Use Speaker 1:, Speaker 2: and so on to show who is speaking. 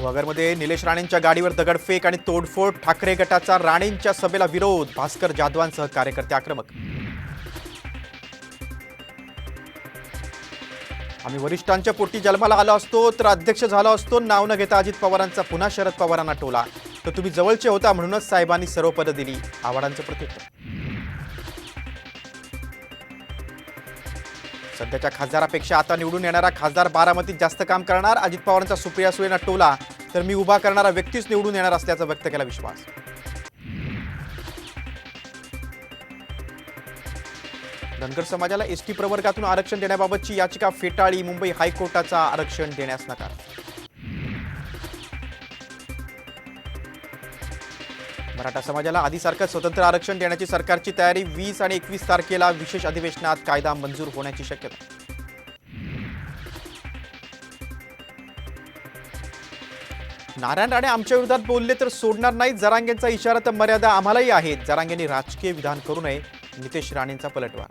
Speaker 1: वगरमध्ये निलेश राणेंच्या गाडीवर दगडफेक आणि तोडफोड ठाकरे गटाचा राणेंच्या सभेला विरोध भास्कर जाधवांसह कार्यकर्ते आक्रमक. आम्ही वरिष्ठांच्या पोटी जन्माला आलो असतो तर अध्यक्ष झालो असतो नाव न घेता अजित पवारांचा पुन्हा शरद पवारांना टोला. तर तुम्ही जवळचे होता म्हणूनच साहेबांनी सर्व पदं दिली. आव्हाडांचं प्रत्युत्तर. सध्याच्या खासदारापेक्षा आता निवडून येणारा खासदार बारामतीत जास्त काम करणार अजित पवारांचा सुप्रिया सुळेंना टोला. तर मी उभा करणारा व्यक्तीच निवडून येणार असल्याचा व्यक्त केला विश्वास. धनगर समाजाला एस टी प्रवर्गातून आरक्षण देण्याबाबतची याचिका फेटाळी मुंबई हायकोर्टाचा आरक्षण देण्यास नकार. मराठा समाजाला आधीसारखं स्वतंत्र आरक्षण देण्याची सरकारची तयारी वीस आणि एकवीस तारखेला विशेष अधिवेशनात कायदा मंजूर होण्याची शक्यता. नारायण राणे आमच्या विरोधात बोलले तर सोडणार नाहीत. जरांगेंचा इशारा तर मर्यादा आम्हालाही आहेत. जरांगेंनी राजकीय विधान करू नये. नितेश राणेंचा पलटवार